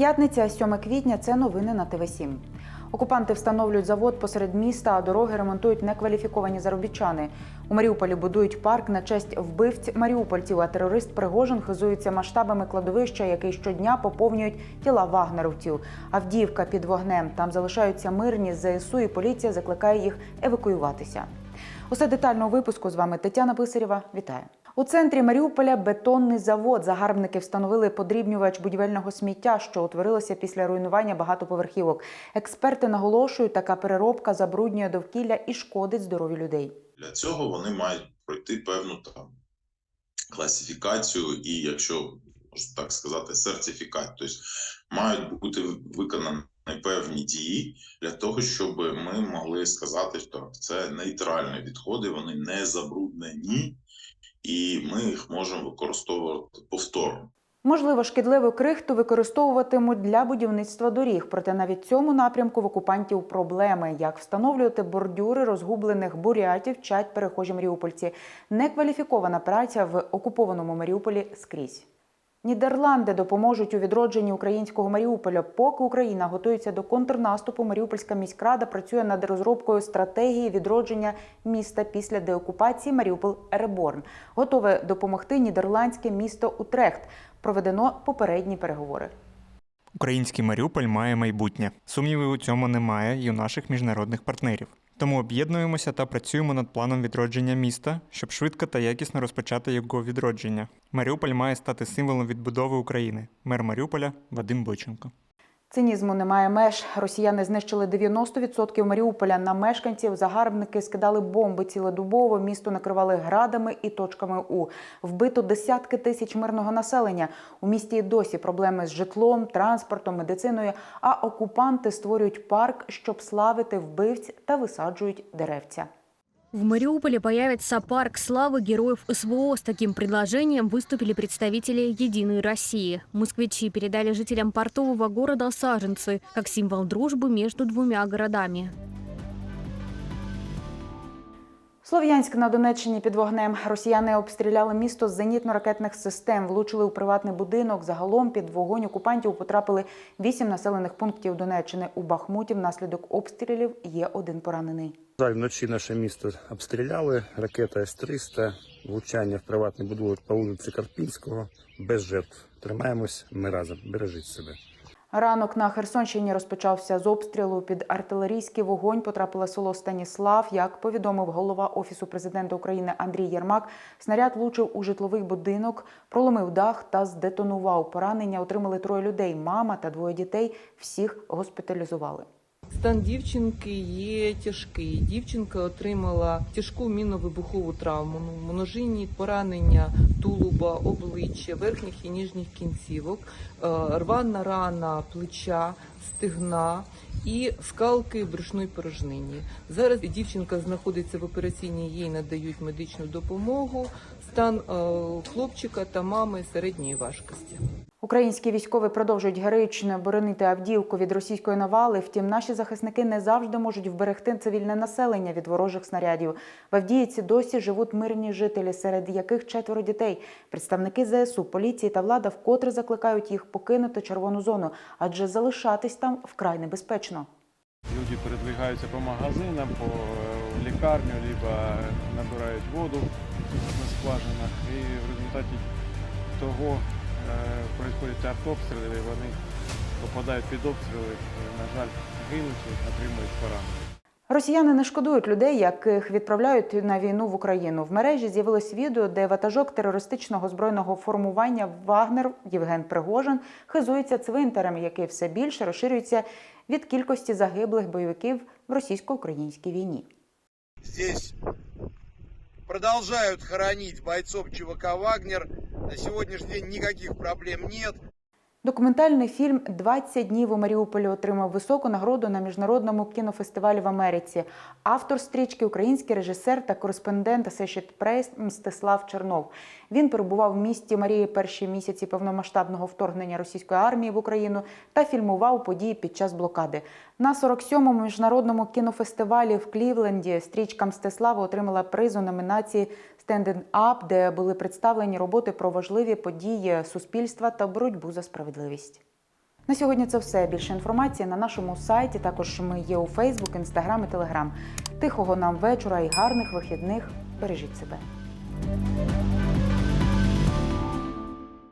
П'ятниця, 7 квітня. Це новини на ТВ 7 Окупанти встановлюють завод посеред міста, а дороги ремонтують некваліфіковані заробітчани. У Маріуполі будують парк на честь вбивць маріупольців. А терорист Пригожин хизується масштабами кладовища, який щодня поповнюють тіла вагнеровців. Авдіївка під вогнем. Там залишаються мирні ЗСУ, і поліція закликає їх евакуюватися. Усе детально у випуску з вами Тетяна Писарєва. Вітаю. У центрі Маріуполя бетонний завод. Загарбники встановили подрібнювач будівельного сміття, що утворилося після руйнування багатоповерхівок. Експерти наголошують, така переробка забруднює довкілля і шкодить здоров'ю людей. Для цього вони мають пройти певну там класифікацію і, якщо можна так сказати, сертифікат. Тобто мають бути виконані певні дії для того, щоб ми могли сказати, що це нейтральні відходи, вони не забруднені, і ми їх можемо використовувати повторно. Можливо, шкідливу крихту використовуватимуть для будівництва доріг. Проте навіть цьому напрямку в окупантів проблеми. Як встановлювати бордюри розгублених бурятів, вчать перехожі маріупольці. Некваліфікована праця в окупованому Маріуполі скрізь. Нідерланди допоможуть у відродженні українського Маріуполя. Поки Україна готується до контрнаступу, Маріупольська міськрада працює над розробкою стратегії відродження міста після деокупації Маріуполь Реборн. Готове допомогти нідерландське місто Утрехт. Проведено попередні переговори. Український Маріуполь має майбутнє. Сумнівів у цьому немає і у наших міжнародних партнерів. Тому об'єднуємося та працюємо над планом відродження міста, щоб швидко та якісно розпочати його відродження. Маріуполь має стати символом відбудови України. Мер Маріуполя Вадим Бойченко. Цинізму немає меж. Росіяни знищили 90% Маріуполя. На мешканців загарбники скидали бомби цілодобово. Місто накривали градами і точками У. Вбито десятки тисяч мирного населення. У місті досі проблеми з житлом, транспортом, медициною. А окупанти створюють парк, щоб славити вбивць та висаджують деревця. В Мариуполе появится парк славы героев СВО. С таким предложением выступили представители «Единой России». Москвичи передали жителям портового города саженцы, как символ дружбы между двумя городами. Слов'янськ на Донеччині під вогнем. Росіяни обстріляли місто з зенітно-ракетних систем, влучили у приватний будинок. Загалом під вогонь окупантів потрапили вісім населених пунктів Донеччини. У Бахмуті внаслідок обстрілів є один поранений. Жаль, вночі наше місто обстріляли. Ракета С-300, влучання в приватний будинок по вулиці Карпінського. Без жертв. Тримаємось ми разом. Бережіть себе. Ранок на Херсонщині розпочався з обстрілу. Під артилерійський вогонь потрапило село Станіслав. Як повідомив голова офісу президента України Андрій Єрмак, снаряд влучив у житловий будинок, проломив дах та здетонував. Поранення отримали троє людей. Мама та двоє дітей. Всіх госпіталізували. Стан дівчинки є тяжкий. Дівчинка отримала тяжку мінно-вибухову травму, ну, множинні поранення тулуба, обличчя, верхніх і ніжніх кінцівок, е, рвана рана плеча, стегна і скалки брюшної порожнині. Зараз дівчинка знаходиться в операційній, їй надають медичну допомогу. Стан е, хлопчика та мами середньої важкості. Українські військові продовжують героїчно боронити Авдіївку від російської навали. Втім, наші захисники не завжди можуть вберегти цивільне населення від ворожих снарядів. В Авдіївці досі живуть мирні жителі, серед яких четверо дітей. Представники ЗСУ, поліції та влада вкотре закликають їх покинути червону зону, адже залишатись там вкрай небезпечно. Люди передвигаються по магазинам, по е, лікарню, либо набирають воду на скважинах. І в результаті того е, происходять артобстріли, вони попадають під обстріли, на жаль, гинуть і отримують поранення. Росіяни не шкодують людей, яких відправляють на війну в Україну. В мережі з'явилось відео, де ватажок терористичного збройного формування Вагнер Євген Пригожин хизується цвинтарем, який все більше розширюється від кількості загиблих бойовиків в російсько-українській війні. Здесь продолжают хоронить бойцов ЧВК «Вагнер». На сегодняшний день никаких проблем нет. Документальний фільм «20 днів у Маріуполі отримав високу нагороду на міжнародному кінофестивалі в Америці. Автор стрічки український режисер та кореспондент Associated Press Мстислав Чернов. Він перебував в місті Марії перші місяці повномасштабного вторгнення російської армії в Україну та фільмував події під час блокади. На 47-му міжнародному кінофестивалі в Клівленді стрічка Мстислава отримала приз у номінації «Standing Up», де були представлені роботи про важливі події суспільства та боротьбу за справедливість. На сьогодні це все. Більше інформації на нашому сайті. Також ми є у Фейсбук, Інстаграм і Телеграм. Тихого нам вечора і гарних вихідних. Бережіть себе.